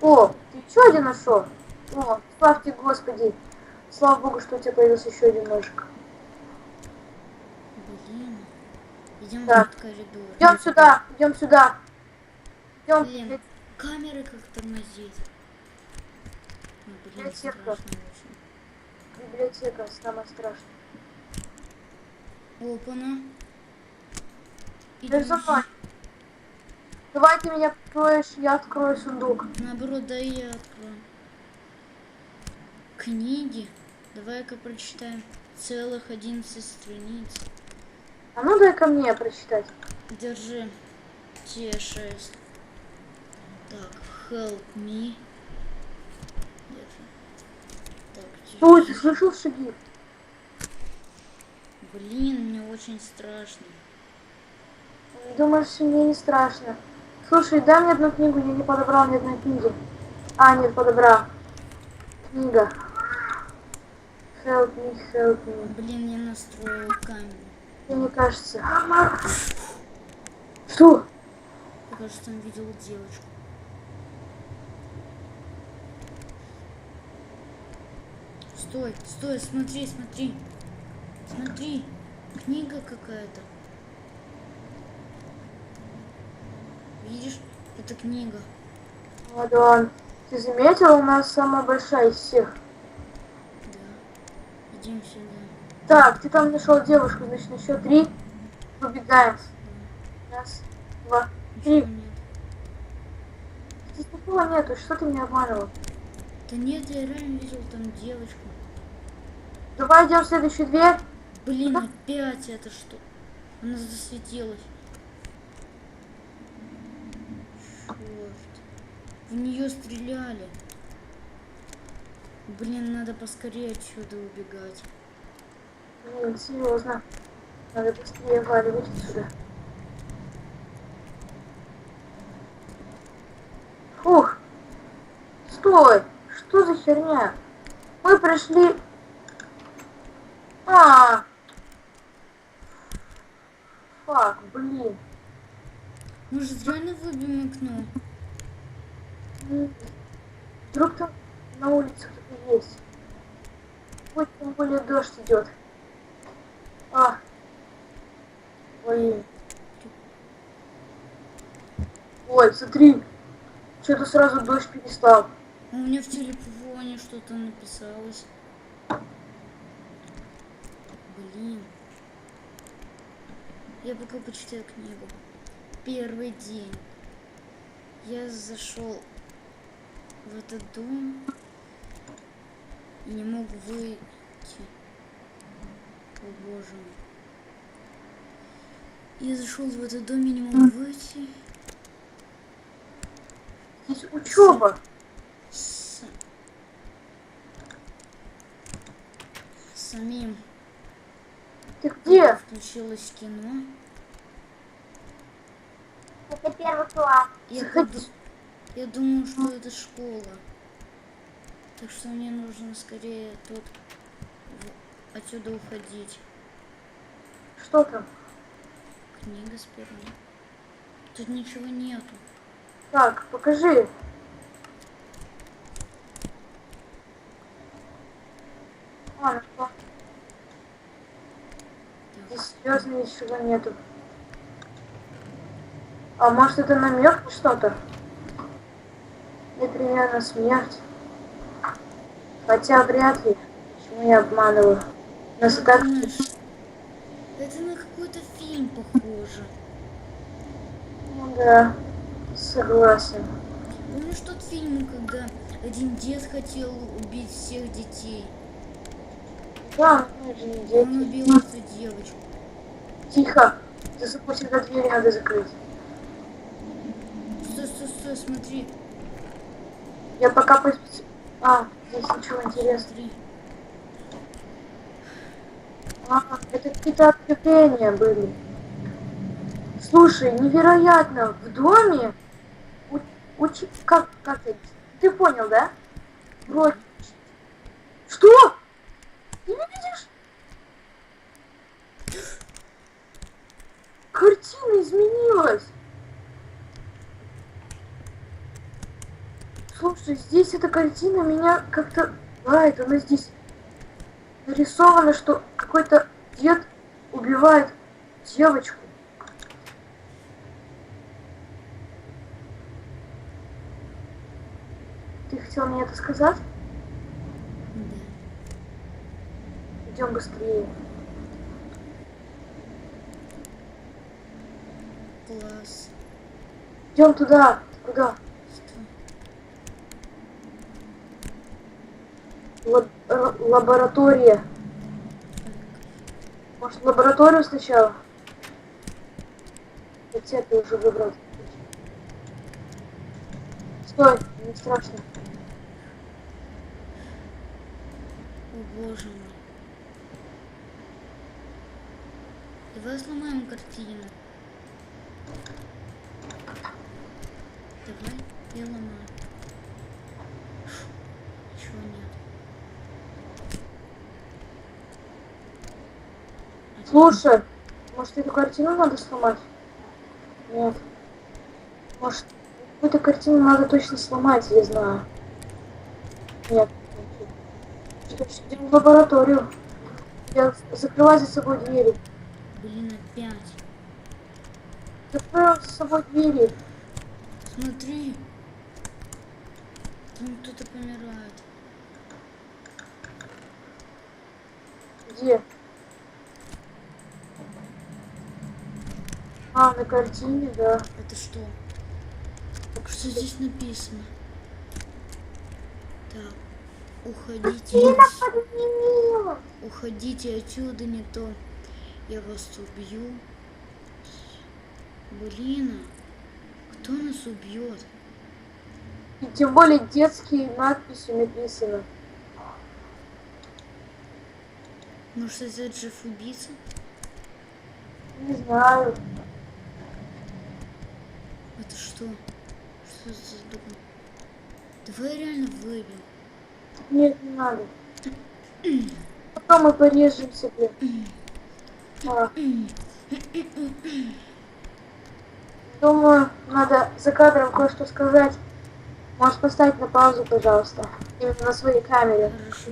О, ты еще один нашел? О, славьте Господи. Слава Богу, что у тебя появился еще один ножик. Блин. Идем Да. в коридор. Идем сюда, идем сюда. Идем. Блин, камеры как тормозит. Ну, блин, Библиотека. Библиотека, самое страшное. Опана. Идем за Идем. мной. Давай ты меня откроешь, я открою сундук. Наоборот, да и я открою. Книги. Давай-ка прочитаем целых 11 страниц. А ну дай ко мне прочитать. Держи. T6. Так, help me. Держи. Так, Ой, ты слышал шаги? Блин, мне очень страшно. Думаешь, мне не страшно? Слушай, дай мне одну книгу, я не подобрал ни одной книги. А, нет, подобрал. Книга. Help me, help me. Блин, я настроил камеру. Мне не кажется. Что? Я, кажется, там видел девочку. Стой, стой, смотри, смотри. Смотри, книга какая-то. Это книга. Ладно, ты заметил, у нас самая большая из всех. Да. Идем сюда. Так, ты там нашел девушку, значит, на счет три выбегаем. Раз, два, Ничего три. нет. Здесь никого нету, что ты меня обманывал? Да нет, я реально видел там девочку. Давай идем в следующую дверь. Блин, опять это что? Она засветилась. В нее стреляли. Блин, надо поскорее отсюда убегать. Блин, серьезно. Надо быстрее валивать отсюда. Фух. Стой. Что за херня? Мы пришли... А. Фак, блин. Может, реально выбьем окно? Вдруг там на улице кто-то есть. Хоть тем более дождь идет. А. Блин. Ой, смотри. Что-то сразу дождь перестал. У меня в телефоне что-то написалось. Блин. Я пока почитаю книгу. Первый день. Я зашел в этот дом и не мог выйти. О боже мой. Я зашел в этот дом и не мог выйти. Учеба. С... Самим Ты где? включилось кино. Это первый класс. Я, Заходи. Я думаю, что это школа. Так что мне нужно скорее тут отсюда уходить. Что там? Книга сперва. Тут ничего нету. Так, покажи. Нашла. Так, Здесь серьезно ничего нету. А может это намек на что-то? Например, на смерть. Хотя вряд ли. Почему я обманываю? Нас так... это на какой-то фильм похоже. Ну да, согласен. Помнишь тот фильм, когда один дед хотел убить всех детей? Да. Он убил эту девочку. Тихо. За собой всегда двери надо закрыть. Стой, стой, стой, смотри. Я пока по... А, здесь ничего интересного. А, это какие-то открепления были. Слушай, невероятно, в доме у- учи... Как, как это? Ты понял, да? Вроде. Что? Ты видишь? Картина изменилась. Слушай, здесь эта картина меня как-то лает. Она здесь нарисована, что какой-то дед убивает девочку. Ты хотел мне это сказать? Да. Идем быстрее. Класс. Идем туда. Куда? Р- лаборатория. Может, лабораторию сначала? Хотя ты уже выбрал. Стой, не страшно. О боже мой. Давай сломаем картину. Давай, я ломаю. Чего нет? А теперь- Слушай, может эту картину надо сломать? Нет. Может, какую-то картину надо точно сломать, я знаю. Нет. Идем в лабораторию. Я закрывай за собой двери. Блин, опять. Закрывай за собой двери. Смотри. Там кто-то помирает. Где? А, на картине, да. Это что? Что здесь написано? Так. Уходите. поднимила. Уходите отсюда, не то я вас убью. Блин, а кто нас убьет? И тем более детские надписи написаны. Может, это Джефф убийца? Не знаю. Это что? Что за дом? Давай реально выбьем. Нет, не надо. Потом мы порежемся, блин. А. Думаю, надо за кадром кое-что сказать. Можешь поставить на паузу, пожалуйста. Именно на своей камере. Хорошо.